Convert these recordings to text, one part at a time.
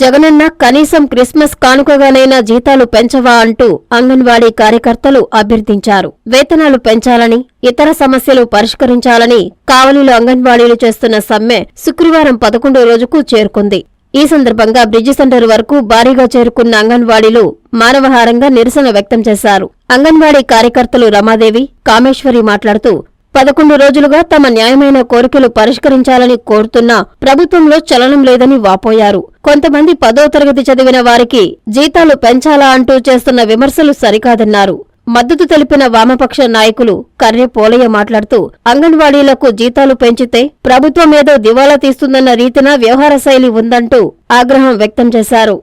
జగనన్న కనీసం క్రిస్మస్ కానుకగానైనా జీతాలు పెంచవా అంటూ అంగన్వాడీ కార్యకర్తలు అభ్యర్థించారు. వేతనాలు పెంచాలని ఇతర సమస్యలు పరిష్కరించాలని కావలిలో అంగన్వాడీలు చేస్తున్న సమ్మె శుక్రవారం పదకొండో రోజుకు చేరుకుంది. ఈ సందర్భంగా బ్రిడ్జి సెంటర్ వరకు భారీగా చేరుకున్న అంగన్వాడీలు మానవహారంగా నిరసన వ్యక్తం చేశారు. అంగన్వాడీ కార్యకర్తలు రమాదేవి కామేశ్వరి మాట్లాడుతూ పదకొండు రోజులుగా తమ న్యాయమైన కోరికలు పరిష్కరించాలని కోరుతున్నా ప్రభుత్వంలో చలనం లేదని వాపోయారు. కొంతమంది పదో తరగతి చదివిన వారికి జీతాలు పెంచాలా అంటూ చేస్తున్న విమర్శలు సరికాదన్నారు. మద్దతు తెలిపిన వామపక్ష నాయకులు కర్రె పోలయ్య మాట్లాడుతూ అంగన్వాడీలకు జీతాలు పెంచితే ప్రభుత్వం ఏదో దివాలా తీస్తుందన్న రీతిన వ్యవహార శైలి ఉందంటూ ఆగ్రహం వ్యక్తం చేశారు.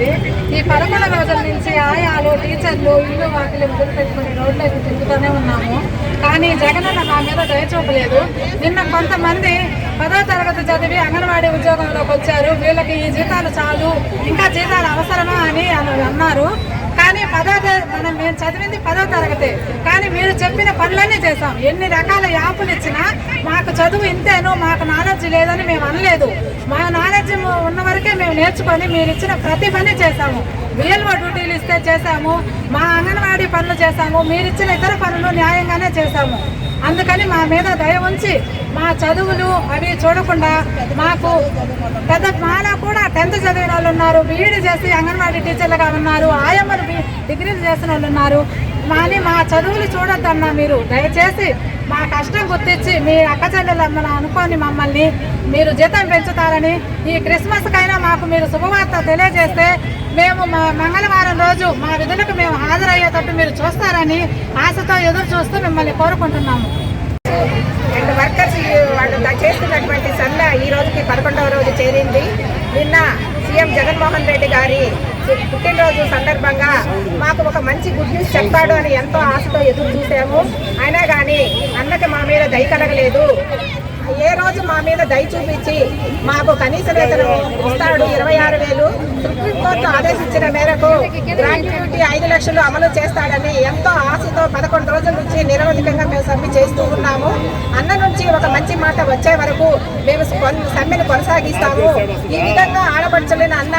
జరిగింది. ఈ పదకొండు రోజుల నుంచి ఆయాలు టీచర్లు ఇల్లు వాకిలు ముగ్గురు పెట్టుకుని రోడ్లకు తిరుగుతూనే ఉన్నాము. కానీ జగనన్న మా మీద దయ చూపలేదు. నిన్న కొంతమంది పదో తరగతి చదివి అంగన్వాడీ ఉద్యోగంలోకి వచ్చారు. వీళ్ళకి ఈ జీతాలు చాలు ఇంకా జీతాలు అవసరమా అని అన్నారు. కానీ మనం మేము చదివింది పదో తరగతి. కానీ మీరు చెప్పిన పనులన్నీ చేసాం ఎన్ని రకాల యాపులు ఇచ్చినా మాకు చదువు ఇంతేనో మాకు నాలెడ్జ్ లేదని మేము అనలేదు. మా నాలెడ్జ్ ఉన్న వరకే మేము నేర్చుకొని మీరు ఇచ్చిన ప్రతి పని చేశాము. విఎల్ఓ డ్యూటీలు ఇస్తే చేశాము. మా అంగన్వాడీ పనులు చేశాము. మీరు ఇచ్చిన ఇతర పనులు న్యాయంగానే చేశాము. అందుకని మా మీద దయ ఉంచి మా చదువులు అవి చూడకుండా మాకు పెద్ద మాలో కూడా టెన్త్ చదివిన వాళ్ళు ఉన్నారు బీఈడీ చేసి అంగన్వాడీ టీచర్లుగా ఉన్నారు ఆయమ్మలు డిగ్రీలు చేసిన వాళ్ళు ఉన్నారు. కానీ మా చదువులు చూడొద్దన్నా మీరు దయచేసి మా కష్టం గుర్తించి మీ అక్క చెల్లెలమ్మని అనుకొని మమ్మల్ని మీరు జీతం పెంచుతారని ఈ క్రిస్మస్కైనా మాకు మీరు శుభవార్త తెలియజేస్తే మేము మా మంగళవారం రోజు మా విధులకు మేము హాజరయ్యేటట్టు మీరు చూస్తారని ఆశతో ఎదురు చూస్తూ మిమ్మల్ని కోరుకుంటున్నాము. అండ్ వర్కర్స్ వాళ్ళు చేస్తున్నటువంటి సమ్మె ఈ రోజుకి పదకొండవ రోజు చేరింది. నిన్న సీఎం జగన్మోహన్ రెడ్డి గారి పుట్టినరోజు సందర్భంగా మాకు ఒక మంచి గుడ్ న్యూస్ చెప్పాడు అని ఎంతో ఆశతో ఎదురు చూసాము. అయినా కానీ అన్నకి మా మీద దయ కలగలేదు. ఏ రోజు మా మీద దయ చూపించి మాకు కనీస వేతనం ఇస్తాడు ఇరవై ఆరు వేలు. సుప్రీంకోర్టు ఆదేశించిన మేరకు గ్రాట్యుటీ ఐదు లక్షలు అమలు చేస్తాడని ఎంతో ఆశతో పదకొండు నుంచి నిరవధికంగా మేము సమ్మె చేస్తూ ఉన్నాము. అన్న నుంచి ఒక మంచి మాట వచ్చే వరకు మేము సమ్మెను కొనసాగిస్తాము. ఈ విధంగా ఆడపడచలేని అన్న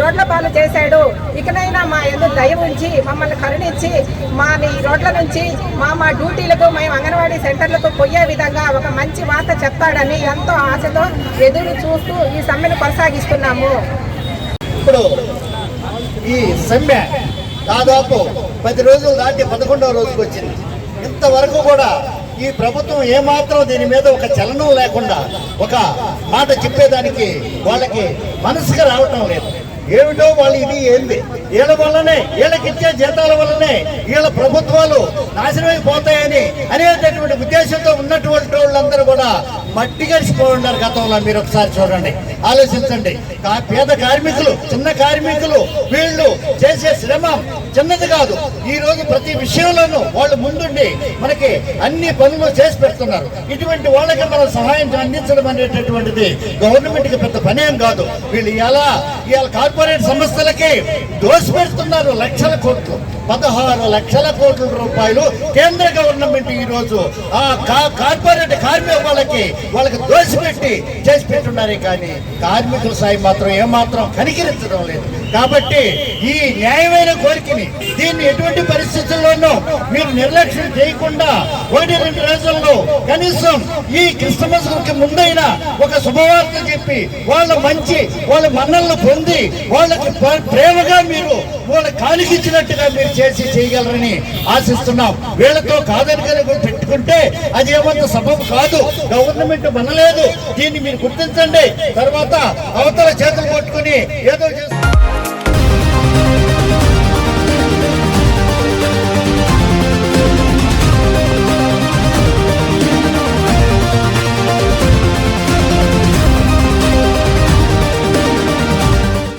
రోడ్ల పాలు చేశాడు. ఇకనైనా మా ఎందు దయ ఉంచి మమ్మల్ని కరుణించి మా ఈ రోడ్ల నుంచి మా మా డ్యూటీలకు మేము అంగన్వాడీ సెంటర్లకు పోయే విధంగా ఒక మంచి వార్త చెప్తాడని ఎంతో ఆశతో ఎదురు చూస్తూ ఈ సమ్మెను కొనసాగిస్తున్నాము. ఇప్పుడు ఈ సమ్మె దాదాపు పది రోజులు దాటి పదకొండవ రోజుకి వచ్చింది ఇంతవరకు కూడా ఈ ప్రభుత్వం ఏమాత్రం దీని మీద ఒక చలనం లేకుండా ఒక మాట చెప్పేదానికి వాళ్ళకి మనసుకు రావటం లేదు. ఏమిటో వాళ్ళు ఇది ఏంది? వీళ్ళ వల్లనే వీళ్ళకిచ్చే జీతాల వల్లనే వీళ్ళ ప్రభుత్వాలు నాశనమైపోతాయని అనేటటువంటి ఉద్దేశంతో ఉన్నటువంటి వాళ్ళందరూ కూడా మట్టి కలిసిపోయి ఉన్నారు గతంలో. మీరు ఒకసారి చూడండి ఆలోచించండి. పేద కార్మికులు చిన్న కార్మికులు వీళ్ళు చేసే శ్రమ చిన్నది కాదు. ఈ రోజు ప్రతి విషయంలోనూ వాళ్ళు ముందుండి మనకి అన్ని పనులు చేసి పెడుతున్నారు. ఇటువంటి వాళ్ళకి మనం సహాయం అందించడం అనేటటువంటిది గవర్నమెంట్కి పెద్ద పనేం కాదు. వీళ్ళు ఎలా ఇవాళ కార్పొరేట్ సంస్థలకి దోసి పెడుతున్నారు లక్షల కోట్లు. పదహారు లక్షల కోట్ల రూపాయలు కేంద్ర గవర్నమెంట్ ఈ రోజు ఆ కా- కార్పొరేట్ కార్మిక వాళ్ళకి వాళ్ళకి దోసిపెట్టి చేసి పెట్టున్నారే కానీ కార్మికుల సాయి మాత్రం ఏమాత్రం కనికరించడం లేదు. కాబట్టి ఈ న్యాయమైన కోరికని దీన్ని ఎటువంటి పరిస్థితుల్లోనూ మీరు నిర్లక్ష్యం చేయకుండా ఒకటి రెండు రోజుల్లో కనీసం ఈ క్రిస్మస్ ముందైన ముందైనా ఒక శుభవార్త చెప్పి వాళ్ళ మంచి వాళ్ళ మన్నలను పొంది వాళ్ళకి ప్రేమగా మీరు వాళ్ళ కాలికిచ్చినట్టుగా మీరు చేసి చేయగలరని ఆశిస్తున్నాం. వీళ్ళతో కాదని కనుక పెట్టుకుంటే అది ఏమంత సబబు కాదు. గవర్నమెంట్ మనలేదు. దీన్ని మీరు గుర్తించండి. తర్వాత అవతల చేతులు కొట్టుకుని ఏదో చేస్తారు